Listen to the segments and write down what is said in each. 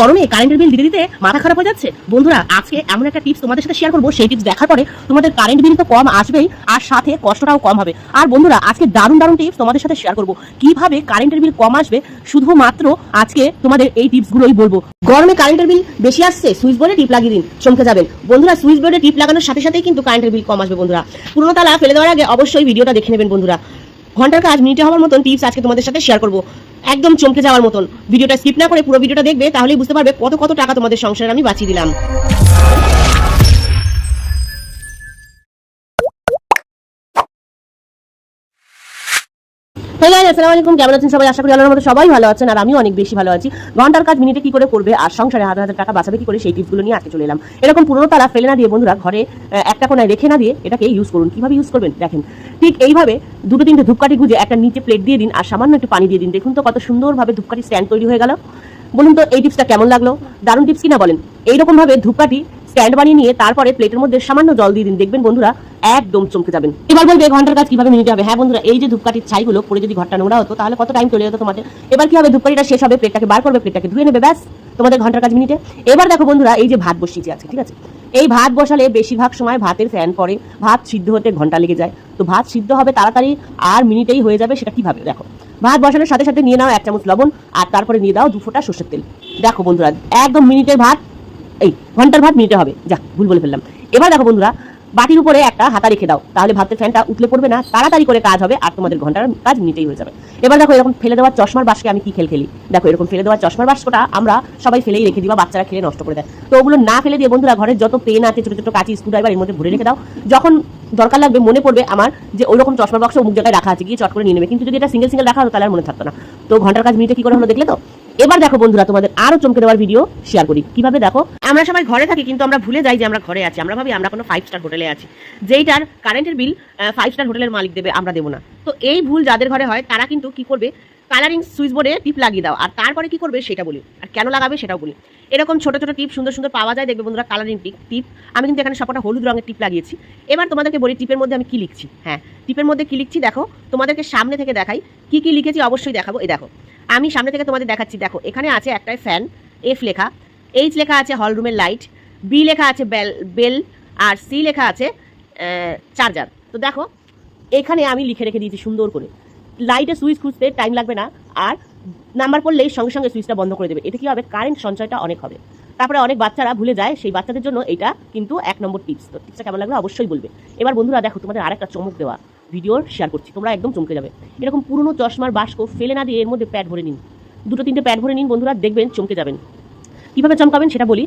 গরমে কারেন্টের বিল দিতে দিতে মাথা খারাপ হয়ে যাচ্ছে? বন্ধুরা, আজকে এমন একটা টিপস তোমাদের সাথে শেয়ার করব। সেই টিপস দেখার পরে তোমাদের কারেন্ট বিল তো কম আসবেই, আর সাথে কষ্টটাও কম হবে। আর বন্ধুরা, আজকে দারুণ দারুণ টিপস তোমাদের সাথে শেয়ার করব। কীভাবে কারেন্টের বিল কম আসবে? শুধুমাত্র আজকে তোমাদের এই টিপসগুলোই বলব। গরমে কারেন্টের বিল বেশি আসছে সুইচ বোর্ডে টিপ লাগিয়ে দিন, চমকে যাবেন। বন্ধুরা সুইচ বোর্ডে টিপ লাগানোর সাথে সাথেই কিন্তু কারেন্টের বিল কম আসবে, বন্ধুরা। পুরোনো তালা ফেলে দেওয়ার আগে অবশ্যই ভিডিওটা দেখে নেবেন, বন্ধুরা। ঘণ্টার কাজ, মিনিটে হওয়ার মতন টিপস আজকে তোমাদের সাথে শেয়ার করব। একদম চমকে যাওয়ার মতন। ভিডিওটা স্কিপ না করে পুরো ভিডিওটা দেখবে, তাহলেই বুঝতে পারবে কত কত টাকা তোমাদের সংসারে আমি বাঁচিয়ে দিলাম। হ্যাঁ গাইজ আসসালামু আলাইকুম। কেমন আছেন সবাই? আশা করি আল্লাহর মতো সবাই ভালো আছেন। আর আমিও অনেক বেশি ভালো আছি। ঘণ্টার কাজ মিনিটে কি করে করবে আর সংসারে হাজার হাজার টাকা বাঁচাবে কি করে সেই টিপসগুলো নিয়ে আজকে চলে এলাম। এরকম পুরোনো তালা ফেলে না দিয়ে বন্ধুরা ঘরে একটা কোনায় রেখে না দিয়ে এটাকে ইউজ করুন। কীভাবে ইউজ করবেন? দেখেন, ঠিক এইভাবে দুটো তিনটে ধূপকাঠি গুঁজে একটা নিচে প্লেট দিয়ে দিন আর সামান্য একটু পানি দিয়ে দিন। দেখুন তো কত সুন্দরভাবে ধূপকাঠি স্ট্যান্ড তৈরি হয়ে গেল। বলুন তো, এই টিপসটা কেমন লাগল? দারুণ টিপস কিনা বলেন? এইরকম ভাবে ধূপকাঠি স্ট্যান্ড বানিয়ে নিয়ে তারপরে প্লেটের মধ্যে সামান্য জল দিয়ে দিন। দেখবেন বন্ধুরা, একদম চমকে যাবেন। এবার বলবে, ঘণ্টার কাজ কীভাবে মিনিটে হবে? হ্যাঁ বন্ধুরা, এই যে ধূপকাঠির ছাইগুলো পরে যদি ঘরটা নোংরা হতো, তাহলে কত টাইম চলে যেত তোমাদের? এবার কি হবে? ধূপকাঠিটা শেষ হবে, প্লেটটাকে বার করবে, প্লেটটাকে ধুয়ে নেবে, ব্যাস। তোমাদের ঘণ্টার কাজ মিনিটে। এবার দেখো বন্ধুরা, এই যে ভাত বসিয়েছি আছে ঠিক আছে? এই ভাত বসালে বেশিরভাগ সময় ভাতের ফ্যান পড়ে, ভাত সিদ্ধ হতে ঘণ্টা লেগে যায়। তো ভাত সিদ্ধ হবে তাড়াতাড়ি, আর মিনিটেই হয়ে যাবে সেটা কীভাবে? দেখো। ভাত বসানোর সাথে সাথে নিয়ে নাও এক চামচ লবণ আর তারপরে নিয়ে দাও দু ফোঁটা সর্ষের তেল। দেখো বন্ধুরা, একদম মিনিটের ভাত, এই ঘণ্টার ভাত মিনিটে হবে। যা ভুল বলে ফেললাম। এবার দেখো বন্ধুরা, বাটির উপরে একটা হাতা রেখে দাও। তাহলে ভাতের ফ্যানটা উঠলে পড়বে না, তাড়াতাড়ি করে কাজ হবে আর তোমাদের ঘণ্টার কাজ মিনিটেই হয়ে যাবে। এবার দেখো এরকম ফেলে দেওয়ার চশমার বাসকে আমি কি খেল খেলি? দেখো এরকম ফেলে দেওয়ার চশমার বাস্কটা আমরা সবাই ফেলেই রেখে দিবা বাচ্চারা খেলে নষ্ট করে দেয়। তো ওগুলো না ফেলে দিয়ে বন্ধুরা, ঘরের যত পেন আছে, ছোট ছোট কাঁচি, স্ক্রুড্রাইভার এর মধ্যে ভরে রেখে দাও। যখন দরকার লাগবে, মনে পড়বে আমার যে ওইরকম চশমার বাক্স অমুক জায়গায় রাখা আছে, গিয়ে চট করে নিয়ে নেবে। কিন্তু যদি এটা সিঙ্গেল সিঙ্গেল রাখা হতো, তাহলে মনে থাকতো না। তো ঘণ্টার কাজ মিনিটে কি করে হলো দেখলে তো? এবার দেখো বন্ধুরা, তোমাদের আরও চমকে দেওয়ার ভিডিও শেয়ার করি। কীভাবে দেখো? আমরা সবাই ঘরে থাকি, কিন্তু আমরা ভুলে যাই যে আমরা ঘরে আছি। আমরা ভাবি আমরা কোনো ফাইভ স্টার হোটেলে আছি। যেইটার কারেন্টের বিল ফাইভ স্টার হোটেলের মালিক দেবে, আমরা দেবো না। তো এই ভুল যাদের ঘরে হয়, তারা কিন্তু কি করবে? কালারিং সুইচ বোর্ডে টিপ লাগিয়ে দাও। আর তারপরে কি করবে সেটা বলি। আর কেন লাগাবে সেটাও বলি। এরকম ছোট ছোট টিপ সুন্দর সুন্দর পাওয়া যায়। দেখবে বন্ধুরা কালারিং টিপ টিপ। আমি কিন্তু এখানে সবটা হলুদ রঙের টিপ লাগিয়েছি। এবার তোমাদেরকে বলি টিপের মধ্যে আমি কি লিখছি। হ্যাঁ টিপের মধ্যে কি লিখছি দেখো? তোমাদেরকে সামনে থেকে দেখাই। কি কি লিখেছি অবশ্যই দেখাবো। এই দেখো, আমি সামনে থেকে তোমাদের দেখাচ্ছি। দেখো, এখানে আছে একটাই ফ্যান এফ লেখা। এইচ লেখা আছে হল রুমের লাইট বি লেখা আছে বেল বেল আর সি লেখা আছে চার্জার তো দেখো, এখানে আমি লিখে রেখে দিয়েছি সুন্দর করে। লাইটে সুইচ খুঁজতে টাইম লাগবে না, আর নাম্বার পড়লেই সঙ্গে সঙ্গে সুইচটা বন্ধ করে দেবে। এতে কি হবে? কারেন্ট সঞ্চয়টা অনেক হবে। তারপরে অনেক বাচ্চারা ভুলে যায় সেই বাচ্চাদের জন্য এটা কিন্তু এক নম্বর টিপস তো টিপসটা কেমন লাগবে অবশ্যই বলবে। এবার বন্ধুরা দেখো, তোমাদের আরেকটা চমক দেওয়া ভিডিও শেয়ার করছি। তোমরা একদম চমকে যাবে। এরকম পুরনো চশমার বাস্ক ফেলে না দিয়ে এর মধ্যে প্যাড ভরে নিন। দুটো তিনটে প্যাড ভরে নিন, বন্ধুরা দেখবেন চমকে যাবেন। কীভাবে চমকাবেন সেটা বলি।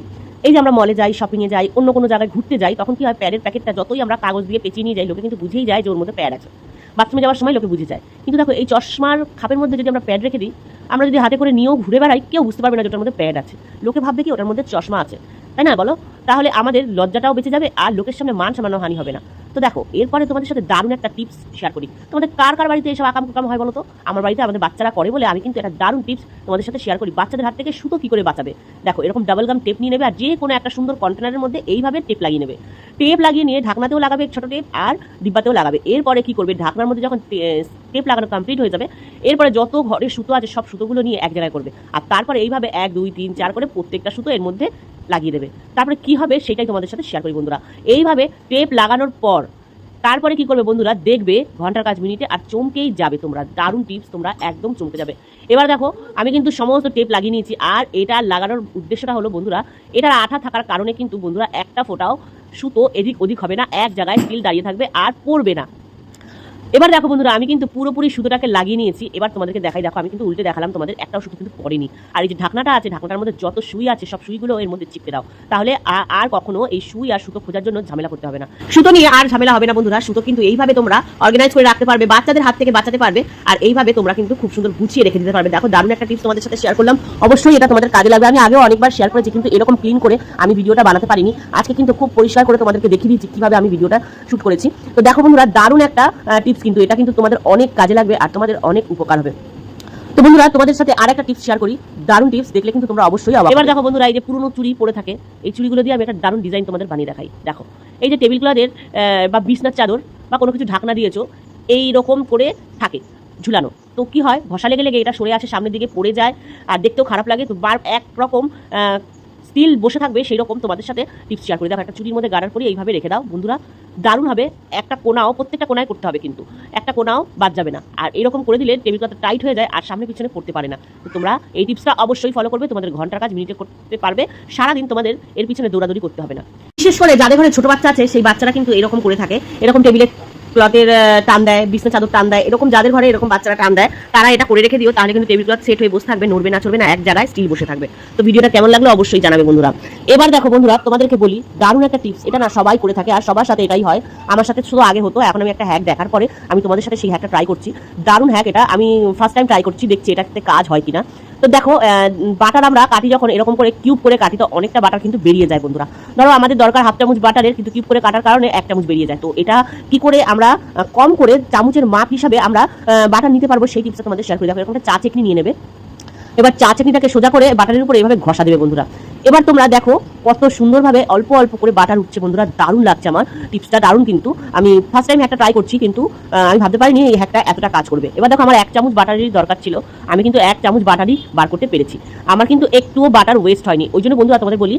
এই যে আমরা মলে যাই শপিংয়ে যাই, অন্য কোনো জায়গায় ঘুরতে যাই, তখন কি হয়? প্যাডের প্যাকেটটা যতই আমরা কাগজ দিয়ে পেঁচিয়ে নিয়ে যাই, লোকে কিন্তু বুঝেই যায় যে ওর মধ্যে প্যাড আছে। বাথরুমে যাওয়ার সময় লোকে বুঝে যায়। কিন্তু দেখো, এই চশমার খাপের মধ্যে যদি আমরা প্যাড রেখে দিই আমরা যদি হাতে করে নিয়েও ঘুরে বেড়াই, কেউ বুঝতে পারবে না যে ওটার মধ্যে প্যাড আছে। লোকে ভাববে কি ওটার মধ্যে চশমা আছে। তাই না বলো? তাহলে আমাদের লজ্জাটাও বেঁচে যাবে আর লোকের সামনে মান সামান্য হানি হবে না। তো দেখো, এরপরে তোমাদের সাথে দারুণ একটা টিপস শেয়ার করি। তোমাদের কার কার বাড়িতে এসব আকাম কুকাম হয় বলো তো? আমার বাড়িতে আমাদের বাচ্চারা করে বলে আমি কিন্তু একটা দারুণ টিপস তোমাদের সাথে শেয়ার করি। বাচ্চাদের হাত থেকে সুতো কী করে বাঁচাবে? দেখো, এরকম ডাবল গাম টেপ নিয়ে নেবে আর যে কোনো একটা সুন্দর কন্টেনারের মধ্যে এইভাবে টেপ লাগিয়ে নেবে। টেপ লাগিয়ে নিয়ে ঢাকনাতেও লাগাবে, ছোটো টেপ আর ডিব্বাতেও লাগাবে। এরপরে কী করবে? ঢাকনার মধ্যে যখন টেপ লাগানো কমপ্লিট হয়ে যাবে। এরপরে যত ঘরে সুতো আছে, সব সুতোগুলো নিয়ে এক জায়গায় করবে। আর তারপরে এইভাবে এক, দুই, তিন, চার করে প্রত্যেকটা সুতো এর মধ্যে লাগিয়ে দেবে। তারপরে কি হবে সেটাই তোমাদের সাথে শেয়ার করি বন্ধুরা। এইভাবে টেপ লাগানোর পর, তারপরে কি করবে বন্ধুরা? দেখবে ঘণ্টার কাজ মিনিটে আর চমকেই যাবে তোমরা। দারুণ টিপস তোমরা একদম চমকে যাবে। এবার দেখো, আমি কিন্তু সমস্ত টেপ লাগিয়ে নিয়েছি। আর এটা লাগানোর উদ্দেশ্যটা হলো বন্ধুরা, এটার আঠা থাকার কারণে কিন্তু বন্ধুরা একটা ফোটাও সুতো এদিক ওদিক হবে না। এক জায়গায় স্টিল দাঁড়িয়ে থাকবে আর পড়বে না। এবার দেখো বন্ধুরা, আমি কিন্তু পুরোপুরি সুতোটাকে লাগিয়ে নিয়েছি। এবার তোমাদেরকে দেখাই, দেখো আমি কিন্তু উল্টে দেখালাম, তোমাদের একটাও সুতো কিন্তু পড়েনি আর এই যে ঢাকনাটা আছে, ঢাকনাটার মধ্যে যত সুই আছে, সব সুইগুলো এর মধ্যে চিপকে দাও। তাহলে আর কখনো এই সুই আর সুতো খোঁজার জন্য ঝামেলা করতে হবে না। সুতো নিয়ে আর ঝামেলা হবে না বন্ধুরা, সুতো কিন্তু এইভাবে তোমরা অর্গানাইজ করে রাখতে পারবে, বাচ্চাদের হাত থেকে বাঁচাতে পারবে। আর এইভাবে তোমরা কিন্তু খুব সুন্দর গুছিয়ে রেখে দিতে পারবে। দেখো, দারুণ একটা টিপস তোমাদের সাথে শেয়ার করলাম। অবশ্যই এটা তোমাদের কাজে লাগবে। আমি আগেও অনেকবার শেয়ার করেছি, কিন্তু এরকম ক্লিন করে আমি ভিডিওটা বানাতে পারিনি। আজকে কিন্তু খুব পরিষ্কার করে তোমাদেরকে দেখিয়ে দিচ্ছি কীভাবে আমি ভিডিওটা শুট করেছি। তো দেখো বন্ধুরা, দারুণ একটা টিপস কিন্তু এটা কিন্তু তোমাদের অনেক কাজে লাগবে আর তোমাদের অনেক উপকার হবে। তো বন্ধুরা তোমাদের সাথে আর একটা টিপস শেয়ার করি। দারুণ টিপস দেখলে কিন্তু তোমরা অবশ্যই এবার দেখো বন্ধুরা এই যে পুরনো চুড়ি পরে থাকে এই চুড়িগুলো দিয়ে আমি একটা দারুণ ডিজাইন তোমাদের বানিয়ে দেখাই। দেখো এই যে টেবিল ক্লথের বা বিছনার চাদর বা কোনো কিছু ঢাকনা দিয়েছ এই রকম করে থাকে ঝুলানো। তো কি হয় ঘষা লেগে লেগে এটা সরে আসে সামনের দিকে পড়ে যায় আর দেখতেও খারাপ লাগে। তো বার এক রকম স্টিল বসে থাকবে সেই রকম তোমাদের সাথে টিপস শেয়ার করে। দেখো একটা চুরির মধ্যে গাড়ার পরে এইভাবে রেখে দাও বন্ধুরা। দারুণ হবে। একটা কোনাও, প্রত্যেকটা কোনায় করতে হবে কিন্তু। একটা কোনাও বাদ যাবে না। আর এরকম করে দিলে টেবিল ক্লথ টাইট হয়ে যায় আর সামনে পিছনে পড়তে পারে না। তো তোমরা এই টিপসটা অবশ্যই ফলো করবে। তোমাদের ঘণ্টার কাজ মিনিটে করতে পারবে। সারাদিন তোমাদের এর পিছনে দৌড়াদৌড়ি করতে হবে না। বিশেষ করে যাদের ঘরে ছোট বাচ্চা আছে, সেই বাচ্চারা কিন্তু এরকম করে থাকে। এরকম টেবিলে ক্লথের টান দেয়, বিছনা চাদর টান দেয়, এরকম যাদের ঘরে এরকম বাচ্চারা টান দেয়, তারা এটা করে রেখে দিও, তাহলে কিন্তু টেবিল ক্লথ সেট হয়ে বসে থাকবে, নড়বে না, চড়বে না, এক জায়গায় স্টিল বসে থাকবে। তো ভিডিওটা কেমন লাগল অবশ্যই জানাবে বন্ধুরা। এবার দেখো বন্ধুরা, তোমাদেরকে বলি, দারুণ একটা টিপস এটা না সবাই করে থাকে, আর সবার সাথে এটাই হয়। আমার সাথে শুধু আগে হতো, এখন আমি একটা হ্যাক দেখার পরে আমি তোমাদের সাথে সেই হ্যাকটা ট্রাই করছি। দারুণ হ্যাক এটা, আমি ফার্স্ট টাইম ট্রাই করছি, দেখছি এটাতে কাজ হয় কিনা। তো দেখো বাটার আমরা কাটি যখন এরকম করে কিউব করে কাটি, তো অনেকটা বাটার কিন্তু বেরিয়ে যায় বন্ধুরা। ধরো, আমাদের দরকার হাফ চামচ বাটারের কিন্তু কিউব করে কাটার কারণে এক চামচ বেরিয়ে যায়। তো এটা কি করে আমরা কম করে চামচের মাপ হিসাবে আমরা বাটার নিতে পারব সেই টিপসটা তোমাদের শেয়ার করে। দেখো, এরকম একটা চা চেকনি নিয়ে নেবে। এবার চা চাটনিটাকে সোজা করে বাটারের উপরে এভাবে ঘষা দেবে বন্ধুরা। এবার তোমরা দেখো কত সুন্দরভাবে অল্প অল্প করে বাটার উঠছে বন্ধুরা, দারুণ লাগছে আমার। টিপসটা দারুণ কিন্তু। আমি ফার্স্ট টাইম একটা ট্রাই করছি কিন্তু আমি ভাবতে পারিনি এই হ্যাকটা এতটা কাজ করবে। এবার দেখো আমার এক চামচ বাটারেরই দরকার ছিল। আমি কিন্তু এক চামচ বাটারই বার করতে পেরেছি। আমার কিন্তু একটুও বাটার ওয়েস্ট হয়নি। ওই জন্য বন্ধুরা তোমাদের বলি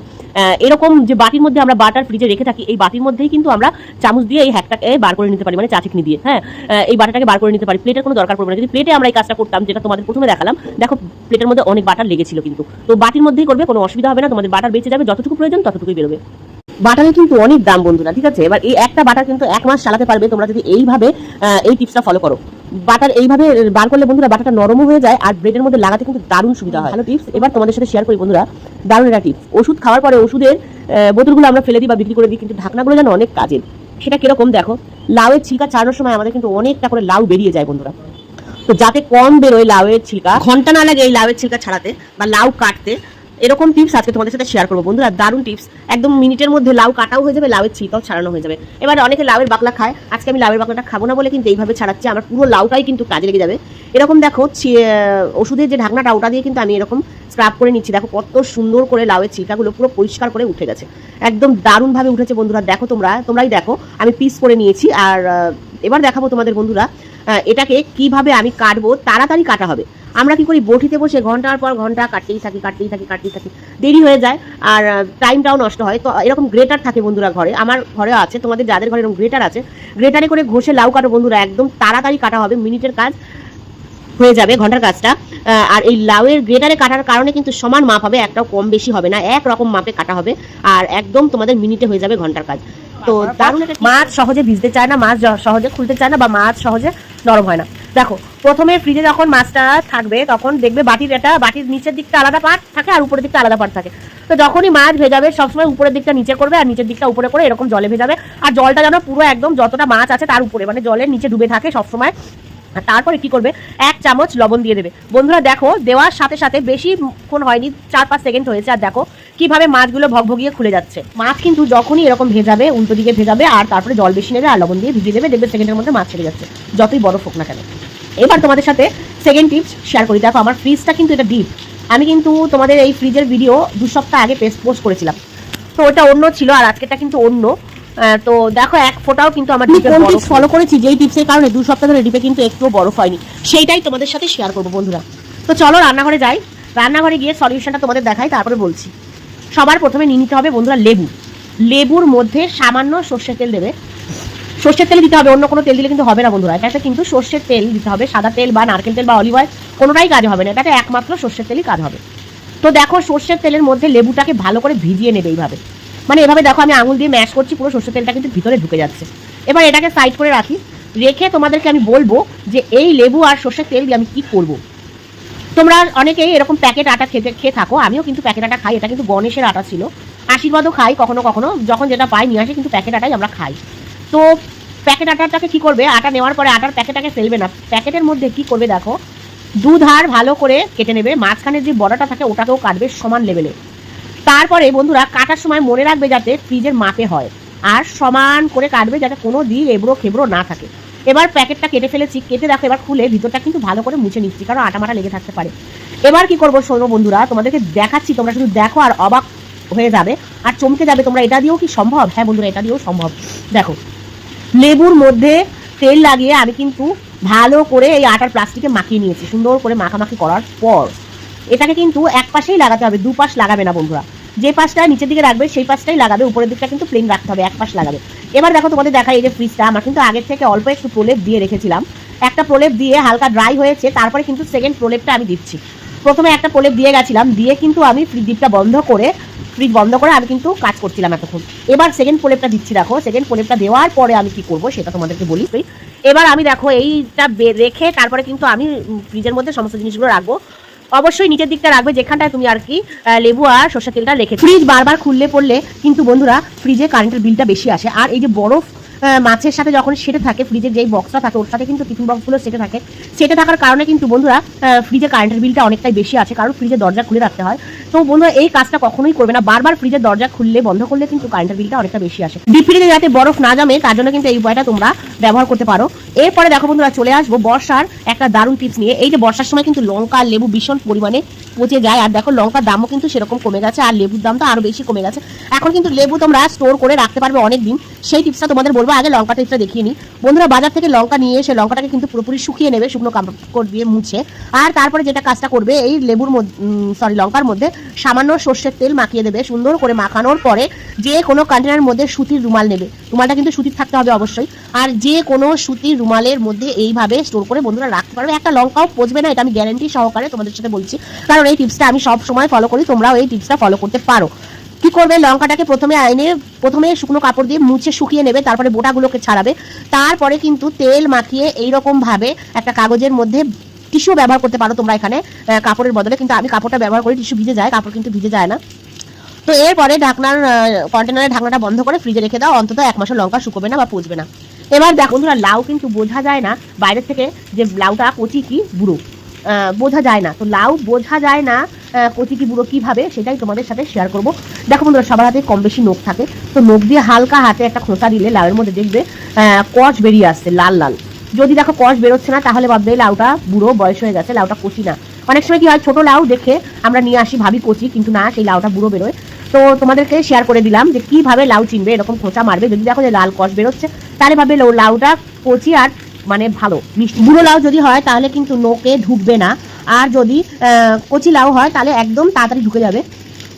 এরকম যে বাটির মধ্যে আমরা বাটার ফ্রিজে রেখে থাকি, এই বাটির মধ্যেই কিন্তু আমরা চামচ দিয়ে এই হ্যাকটাকে বার করে নিতে পারি মানে চা চিকনি দিয়ে। হ্যাঁ এই বাটাটাকে বার করে নিতে পারি। প্লেটের কোনো দরকার পড়বে না। যদি প্লেটে আমরা এই কাজটা করতাম, যেটা তোমাদের প্রথমে দেখালাম, দেখো প্লেটের মধ্যে অনেক বাটার লেগেছিল কিন্তু। তো বাটির মধ্যেই করবে, কোনো অসুবিধা হবে না, তোমাদের বাটার বেঁচে যাবে, যতটুকু প্রয়োজন ততটুকুই বেরোবে। বাটারের কিন্তু অনেক দাম বন্ধুরা, ঠিক আছে? এবার এই একটা বাটার কিন্তু এক মাস চালাতে পারবে, তোমরা যদি এইভাবে এই টিপসটা ফলো করো। বাটার এইভাবে বার করলে বন্ধুরা বাটারটা নরমও হয়ে যায় আর ব্রেডের মধ্যে লাগাতে কিন্তু দারুণ সুবিধা হয়। ভালো টিপস এবার তোমাদের সাথে শেয়ার করি বন্ধুরা, দারুণ একটা টিপস ওষুধ খাওয়ার পরে ওষুধের বোতলগুলো আমরা ফেলে দিই বা বিক্রি করে দিই, কিন্তু ঢাকনাগুলো যেন অনেক কাজের। সেটা কীরকম দেখো? লাউয়ের ছিলকা ছাড়ানোর সময় আমাদের কিন্তু অনেকটা করে লাউ বেরিয়ে যায় বন্ধুরা। তো যাতে কম বেরোয় লাউয়ের ছিলকা, ঘণ্টা না লাগে এই লাউয়ের ছিলকা ছাড়াতে বা লাউ কাটতে এরকম টিপস আজকে তোমাদের সাথে শেয়ার করব। বন্ধুরা, দারুণ টিপস একদম মিনিটের মধ্যে লাউ কাটাও হয়ে যাবে, লাউয়ের ছিলকাও ছাড়ানো হয়ে যাবে। এবার অনেকে লাউয়ের বাকলা খায়। আজকে আমি লাউয়ের বাকলাটা খাব না বলে কিন্তু এইভাবে ছাড়াচ্ছি। আমার পুরো লাউটাই কিন্তু কাজে লেগে যাবে। এরকম দেখো ওষুধের যে ঢাকনাটা, ওটা দিয়ে কিন্তু আমি এরকম স্ক্রাব করে নিচ্ছি। দেখো কত সুন্দর করে লাউয়ের ছিলকাগুলো পুরো পরিষ্কার করে উঠে গেছে। একদম দারুণভাবে উঠেছে বন্ধুরা। দেখো তোমরা, তোমরাই দেখো। আমি পিস করে নিয়েছি। আর এবার দেখাবো তোমাদের বন্ধুরা এটাকে কীভাবে আমি কাটবো, তাড়াতাড়ি কাটা হবে। আমরা কি করি, বটিতে বসে ঘণ্টার পর ঘণ্টা কাটতেই থাকি কাটতেই থাকি কাটতেই থাকি। দেরি হয়ে যায় আর টাইমটাও নষ্ট হয়। তো এরকম গ্রেটার থাকে বন্ধুরা ঘরে, আমার ঘরে আছে, তোমাদের যাদের ঘরে এরকম গ্রেটার আছে গ্রেটারে করে ঘষে লাউ কাটো বন্ধুরা, একদম তাড়াতাড়ি কাটা হবে, মিনিটের কাজ হয়ে যাবে ঘণ্টার কাজটা। আর এই লাউয়ের গ্রেটারে কাটার কারণে কিন্তু সমান মাপ হবে, একটাও কম বেশি হবে না এক রকম মাপে কাটা হবে, আর একদম তোমাদের মিনিটে হয়ে যাবে ঘণ্টার কাজ। তো দারুণ মাছ সহজে ভিজতে চায় না মাছ সহজে খুলতে চায় না বা মাছ সহজে নরম হয় না। দেখো প্রথমে ফ্রিজে যখন মাছটা থাকবে তখন দেখবে বাটির এটা বাটির নিচের দিকটা আলাদা পার্ট থাকে আর উপরের দিকটা আলাদা পার্ট থাকে। তো যখনই মাছ ভেজাবে সবসময় উপরের দিকটা নিচে করবে আর নিচের দিকটা উপরে করে এরকম জলে ভেজাবে। আর জলটা যেন পুরো একদম যতটা মাছ আছে তার উপরে মানে জলের নিচে ডুবে থাকে সবসময়। আর তারপরে কি করবে? এক চামচ লবণ দিয়ে দেবে। বন্ধুরা দেখো, দেওয়ার সাথে সাথে বেশি বেশিক্ষণ হয়নি, চার পাঁচ সেকেন্ড হয়েছে আর দেখো কীভাবে মাছগুলো ভগভগিয়ে খুলে যাচ্ছে। মাছ কিন্তু যখনই এরকম ভেজাবে, উল্টো দিকে ভেজাবে আর তারপরে জল বেশি নেবে আর লবণ দিয়ে ভিজিয়ে দেবে দেখবে সেকেন্ডের মধ্যে মাছ ছেড়ে যাচ্ছে। যতই বড় হোক না কেন। এবার তোমাদের সাথে সেকেন্ড টিপস শেয়ার করি। দেখো, আমার ফ্রিজটা কিন্তু এটা ডিপ আমি কিন্তু তোমাদের এই ফ্রিজের ভিডিও দু সপ্তাহ আগে পেস্ট পোস্ট করেছিলাম। তো ওটা অন্য ছিল আর আজকেটা কিন্তু অন্য। তো দেখো এক ফোটাও কিন্তু আমার ডিপে ফলো করেছি যেই টিপসের কারণে দু সপ্তাহ ধরে ডিপে কিন্তু একটুও বরফ হয়নি। সেইটাই তোমাদের সাথে শেয়ার করব বন্ধুরা। তো চলো রান্নাঘরে যাই। রান্নাঘরে গিয়ে সলিউশনটা তোমাদের দেখাই তারপরে বলছি। সবার প্রথমে নিয়ে নিতে হবে বন্ধুরা লেবু। লেবুর মধ্যে সামান্য সর্ষের তেল দেবে। সর্ষের তেল দিতে হবে অন্য কোনো তেল দিলে কিন্তু হবে না বন্ধুরা। এটাতে কিন্তু সর্ষের তেল দিতে হবে সাদা তেল বা নারকেল তেল বা অলিভ অয়েল কোনোটাই কাজ হবে না। এটাতে একমাত্র সর্ষের তেলই কাজ হবে। তো দেখো সর্ষের তেলের মধ্যে লেবুটাকে ভালো করে ভিজিয়ে নেবে এইভাবে। মানে এভাবে দেখো আমি আঙুল দিয়ে ম্যাশ করছি, পুরো সর্ষের তেলটা কিন্তু ভিতরে ঢুকে যাচ্ছে। এবার এটাকে সাইড করে রাখি। রেখে তোমাদেরকে আমি বলব যে এই লেবু আর সর্ষের তেল দিয়ে আমি কি করব। তোমরা অনেকেই এরকম প্যাকেট আটা খেতে, খেয়ে থাকো। আমিও কিন্তু প্যাকেট আটা খাই, এটা কিন্তু গণেশের আটা ছিল। আশীর্বাদও খাই, কখনো কখনো যখন যেটা পাই নিয়ে আসে, কিন্তু প্যাকেট আটাই আমরা খাই। তো প্যাকেট আটাটাকে কি করবে? আটা নেওয়ার পরে আটার প্যাকেটটাকে ফেলবে না। প্যাকেটের মধ্যে কি করবে দেখো? দুধার ভালো করে কেটে নেবে। মাঝখানে যে বড়াটা থাকে, ওটাকেও কাটবে সমান লেভেলে তারপরে বন্ধুরা কাটার সময় মনে রাখবে যাতে ফ্রিজের মাপে হয়। আর সমান করে কাটবে যাতে কোনো দিক এবড়ো খেবড়ো না থাকে। এবার প্যাকেটটা কেটে ফেলেছি। কেটে দেখো, এবার খুলে ভিতরটা কিন্তু ভালো করে মুছে নিচ্ছি, কারণ আটা মাটা লেগে থাকতে পারে। এবার কি করব শোনো বন্ধুরা, তোমাদেরকে দেখাচ্ছি, তোমরা শুধু দেখো আর অবাক হয়ে যাবে। আর চমকে যাবে তোমরা, এটা দিয়েও কি সম্ভব? হ্যাঁ বন্ধুরা, এটা দিয়েও সম্ভব। দেখো, লেবুর মধ্যে তেল লাগিয়ে আমি কিন্তু ভালো করে এই আটার প্লাস্টিকে মাখিয়ে নিয়েছি। সুন্দর করে মাখামাখি করার পর। এটাকে কিন্তু এক পাশেই লাগাতে হবে, দু পাশ লাগাবে না বন্ধুরা। যে পাশটা নিচের দিকে রাখবে, সেই পাশটাই লাগাবে, উপরের দিকটা কিন্তু প্লেন রাখতে হবে, এক পাশ লাগাবে। এবার দেখো তোমাদের দেখা এই যে ফ্রিজটা আমার কিন্তু আগের থেকে অল্প একটু প্রলেপ দিয়ে রেখেছিলাম। একটা প্রলেপ দিয়ে হালকা ড্রাই হয়েছে, তারপরে কিন্তু সেকেন্ড প্রলেপটা আমি দিচ্ছি। প্রথমে একটা প্রলেপ দিয়ে গেছিলাম, দিয়ে কিন্তু আমি ফ্রিজ ডিপটা বন্ধ করে ফ্রিজ বন্ধ করে আমি কিন্তু কাজ করছিলাম এতক্ষণ। এবার সেকেন্ড প্রলেপটা দিচ্ছি দেখো সেকেন্ড প্রলেপটা দেওয়ার পরে আমি কি করব সেটা তোমাদেরকে বলি। এবার আমি দেখো এইটা রেখে তারপরে কিন্তু আমি ফ্রিজের মধ্যে সমস্ত জিনিসগুলো রাখব। অবশ্যই নিচের দিকটা রাখবে, যেখানটায় তুমি আর কি লেবু আর সর্ষে তেলটা রেখে ফ্রিজ বারবার খুললে পড়লে কিন্তু বন্ধুরা ফ্রিজে কারেন্টের বিলটা বেশি আসে। আর এই যে বরফ মাছের সাথে যখন সেটে থাকে ফ্রিজের যেই বক্সটা থাকে, ওর সাথে কিন্তু টিফিন বক্সগুলো সেটে থাকে। সেটে থাকার কারণে কিন্তু বন্ধুরা ফ্রিজে কারেন্টের বিলটা অনেকটাই বেশি আছে, কারণ ফ্রিজের দরজা খুলে রাখতে হয়। তো বন্ধুরা, এই কাজটা কখনোই করবে না। বারবার ফ্রিজের দরজা খুললে, বন্ধ করলে কিন্তু কারেন্টের বিলটা অনেকটা বেশি আসে। ডিপ ফ্রিজে যাতে বরফ না জমে, তার জন্য কিন্তু এই উপায়টা তোমরা ব্যবহার করতে পারো। এরপরে দেখো বন্ধুরা, চলে আসব বর্ষার একটা দারুণ টিপস নিয়ে। এই যে বর্ষার সময় কিন্তু লঙ্কা আর লেবু ভীষণ পরিমাণে পচে যায়, আর দেখো লঙ্কার দামও কিন্তু সেরকম কমে গেছে, আর লেবুর দামটা আরও বেশি কমে গেছে। এখন কিন্তু লেবু তোমরা স্টোর করে রাখতে পারবে অনেক দিন সেই টিপসটা তোমাদের বলব, আগে লঙ্কা টিপসটা দেখিয়ে নিই। বন্ধুরা, বাজার থেকে লঙ্কা নিয়ে এসে লঙ্কাটাকে কিন্তু পুরোপুরি শুকিয়ে নেবে, শুকনো কাপড় দিয়ে মুছে। আর তারপরে যেটা কাজটা করবে, এই লেবুর সরি লঙ্কার মধ্যে সামান্য সর্ষের তেল মাখিয়ে দেবে, সুন্দর করে মাখানোর পরে যে কোনো কন্টেনারের মধ্যে সুতির রুমাল নেবে। রুমালটা কিন্তু সুতির থাকতে হবে অবশ্যই। আর যে কোনো সুতির রুমালের মধ্যে এইভাবে স্টোর করে বন্ধুরা রাখতে পারবে। একটা লঙ্কাও পচবে না, এটা আমি গ্যারেন্টি সহকারে তোমাদের সাথে বলছি। কারণ এই টিপসটা আমি সব সময় ফলো করি, তোমরাও এই টিপসটা ফলো করতে পারো। কি করবে? লঙ্কাটাকে প্রথমে আইনে, প্রথমে শুকনো কাপড় দিয়ে মুছে শুকিয়ে নেবে, তারপরে বোটাগুলোকে ছাড়াবে। তারপরে কিন্তু তেল মাখিয়ে এইরকম ভাবে একটা কাগজের মধ্যে টিস্যু ব্যবহার করতে পারো তোমরা এখানে কাপড়ের বদলে। কিন্তু আমি কাপড়টা ব্যবহার করি, টিস্যু ভিজে যায়, কাপড় কিন্তু ভিজে যায় না। তো এরপরে ঢাকনার কন্টেনারের ঢাকনাটা বন্ধ করে ফ্রিজে রেখে দাও, অন্তত এক মাসের লঙ্কা শুকোবে না বা পচবে না। এবার দেখো বন্ধুরা, লাউ কিন্তু বোঝা যায় না বাইরের থেকে যে লাউটা কচি কি বুড়ো। বোঝা যায় না। তো লাউ বোঝা যায় না আহ, কচি কি বুড়ো কীভাবে সেটাই তোমাদের সাথে শেয়ার করব। দেখো বন্ধুরা সবার হাতে কম বেশি নখ থাকে। তো নখ দিয়ে হালকা হাতে একটা খোঁচা দিলে লাউয়ের মধ্যে দেখবে কষ বেরিয়ে আসছে লাল লাল। যদি দেখো কষ বেরোচ্ছে না তাহলে ভাববে লাউটা বুড়ো বয়স হয়ে গেছে লাউটা কচি না। অনেক সময় কি হয় ছোটো লাউ দেখে আমরা নিয়ে আসি ভাবি কচি কিন্তু না সেই লাউটা বুড়ো বেরোয়। তো তোমাদেরকে শেয়ার করে দিলাম যে কীভাবে লাউ চিনবে এরকম খোঁচা মারবে। যদি দেখো যে লাল কষ বেরোচ্ছে তাহলে ভাবে লাউ- লাউটা কচি আর মানে ভালো। বুড়ো লাউ যদি হয় তাহলে কিন্তু নোকে ঢুকবে না। আর যদি কচি লাউ হয় তাহলে একদম তাড়াতাড়ি ঢুকে যাবে।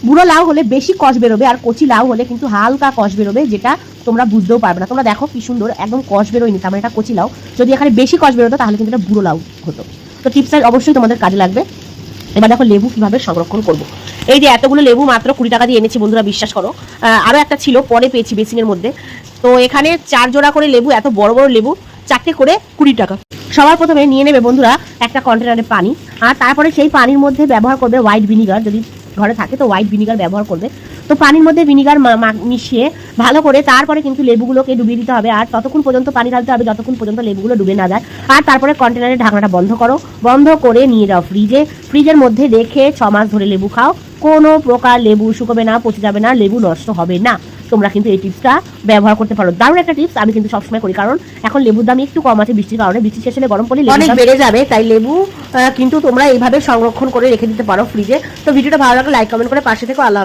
বুড়ো লাউ হলে বেশি কষ বেরোবে আর কচি লাউ হলে কিন্তু হালকা কষ বেরোবে যেটা তোমরা বুঝতেও পারবে না। তোমরা দেখো কি সুন্দর একদম কষ বেরোয়নি তার মানে এটা কচি লাউ। যদি এখানে বেশি কষ বেরোতো তাহলে কিন্তু এটা বুড়ো লাউ হতো। তো টিপসটা অবশ্যই তোমাদের কাজে লাগবে। এবার দেখো লেবু কীভাবে সংরক্ষণ করব। এই যে এতগুলো লেবু মাত্র কুড়ি টাকা দিয়ে এনেছি বন্ধুরা বিশ্বাস করো। আহ, আরও একটা ছিল পরে পেয়েছি বেসিনের মধ্যে। তো এখানে চার জোড়া করে লেবু এত বড় বড় লেবু। চারটে করে কুড়ি টাকা। সবার প্রথমে নিয়ে নেবে বন্ধুরা একটা কন্টেনারে পানি, আর তারপরে সেই পানির মধ্যে ব্যবহার করবে হোয়াইট ভিনিগার যদি ঘরে থাকে তো হোয়াইট ভিনিগার ব্যবহার করবে। তো পানির মধ্যে ভিনিগার মিশিয়ে ভালো করে তারপরে কিন্তু লেবুগুলোকে ডুবিয়ে দিতে হবে, আর ততক্ষণ পর্যন্ত পানি ঢালতে হবে, যতক্ষণ পর্যন্ত লেবুগুলো ডুবে না যায়। আর তারপরে কন্টেনারের ঢাকনাটা বন্ধ করো, বন্ধ করে নিয়ে যাও ফ্রিজে ফ্রিজের মধ্যে রেখে ছ মাস ধরে লেবু খাও, কোনো প্রকার লেবু শুকোবে না, পচে যাবে না, লেবু নষ্ট হবে না। তোমরা কিন্তু এই টিপসটা ব্যবহার করতে পারো। দারুণ একটা টিপস আমি কিন্তু সবসময় করি কারণ এখন লেবুর দাম একটু কম আছে বৃষ্টির কারণে। বৃষ্টি শেষ হলে গরম পড়লে অনেক বেড়ে যাবে তাই লেবু কিন্তু তোমরা এইভাবে সংরক্ষণ করে রেখে দিতে পারো ফ্রিজে তো ভিডিওটা ভালো লাগলে লাইক কমেন্ট করে পাশে থেকে আল্লাহ।